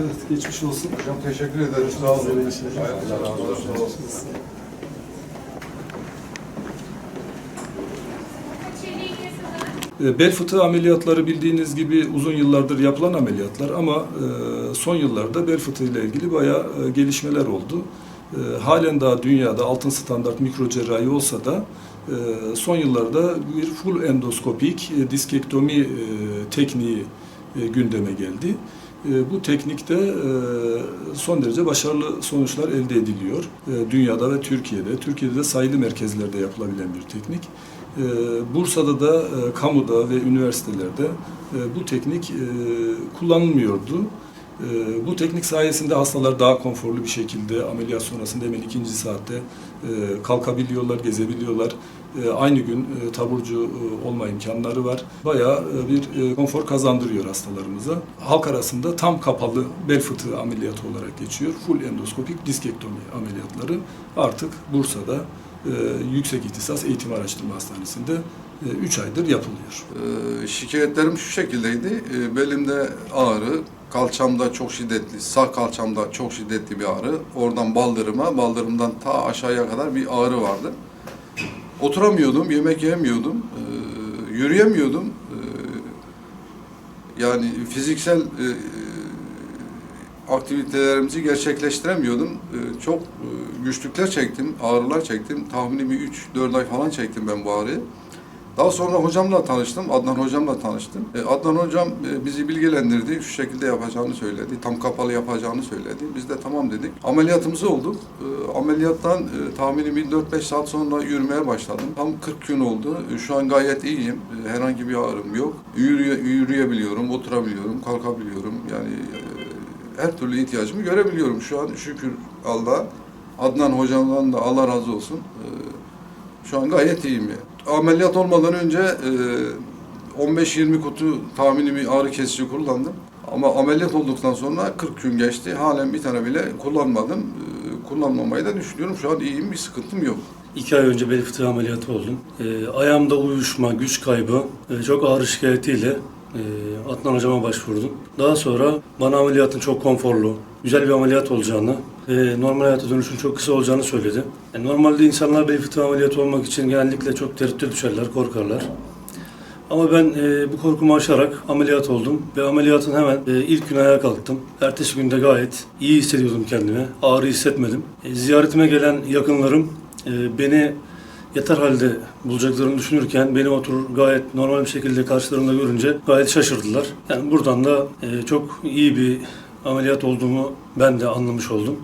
Evet, geçmiş olsun. Hocam teşekkür ederim. Sağ olun. Allah razı olsun. Bel fıtığı ameliyatları bildiğiniz gibi uzun yıllardır yapılan ameliyatlar ama e, son yıllarda bel fıtığı ile ilgili bayağı e, gelişmeler oldu. E, Halen daha dünyada altın standart mikro cerrahi olsa da son yıllarda bir full endoskopik diskektomi tekniği gündeme geldi. E, Bu teknikte e, son derece başarılı sonuçlar elde ediliyor. E, Dünyada ve Türkiye'de. Türkiye'de de sayılı merkezlerde yapılabilen bir teknik. Bursa'da da, kamuda ve üniversitelerde bu teknik kullanılmıyordu. Bu teknik sayesinde hastalar daha konforlu bir şekilde ameliyat sonrasında hemen ikinci saatte kalkabiliyorlar, gezebiliyorlar. E, Aynı gün e, taburcu e, olma imkanları var. Bayağı bir konfor kazandırıyor hastalarımıza. Halk arasında tam kapalı bel fıtığı ameliyatı olarak geçiyor. Full endoskopik diskektomi ameliyatları artık Bursa'da Yüksek İhtisas Eğitim Araştırma Hastanesi'nde 3 aydır yapılıyor. Şikayetlerim şu şekildeydi. Belimde ağrı, kalçamda çok şiddetli, sağ kalçamda çok şiddetli bir ağrı. Oradan baldırıma, baldırımdan ta aşağıya kadar bir ağrı vardı. Oturamıyordum, yemek yemiyordum, ee, yürüyemiyordum. Ee, yani fiziksel e, aktivitelerimizi gerçekleştiremiyordum. Ee, çok e, güçlükler çektim, ağrılar çektim. Tahmini bir 3-4 ay falan çektim ben bu ağrıyı. Daha sonra hocamla tanıştım, Adnan hocamla tanıştım. E, Adnan hocam e, bizi bilgilendirdi, şu şekilde yapacağını söyledi, tam kapalı yapacağını söyledi. Biz de tamam dedik. Ameliyatımız olduk. E, ameliyattan e, tahmini bir 4-5 saat sonra yürümeye başladım. Tam 40 gün oldu. E, şu an gayet iyiyim. E, herhangi bir ağrım yok. Yürüye, yürüyebiliyorum, oturabiliyorum, kalkabiliyorum. Yani e, her türlü ihtiyacımı görebiliyorum şu an şükür Allah. Adnan hocamdan da Allah razı olsun. E, şu an gayet iyiyim yani. Ameliyat olmadan önce e, 15-20 kutu tahmini bir ağrı kesici kullandım. Ama ameliyat olduktan sonra 40 gün geçti. Halen bir tane bile kullanmadım. E, kullanmamayı da düşünüyorum. Şu an iyiyim, bir sıkıntım yok. İki ay önce bel fıtığı ameliyatı oldum. Ee, ayağımda uyuşma, güç kaybı, e, çok ağrı şikayetiyle e, Adnan hocama başvurdum. Daha sonra bana ameliyatın çok konforlu, güzel bir ameliyat olacağını ve normal hayata dönüşün çok kısa olacağını söyledi. Yani normalde insanlar bel fıtığı ameliyatı olmak için genellikle çok tereddüt düşerler, korkarlar. Ama ben e, bu korkumu aşarak ameliyat oldum ve ameliyatın hemen e, ilk gün ayağa kalktım. Ertesi günde gayet iyi hissediyordum kendimi. Ağrı hissetmedim. E, ziyaretime gelen yakınlarım e, beni yeter halde bulacaklarını düşünürken beni oturur gayet normal bir şekilde karşılarında görünce gayet şaşırdılar. Yani buradan da e, çok iyi bir ameliyat olduğumu ben de anlamış oldum.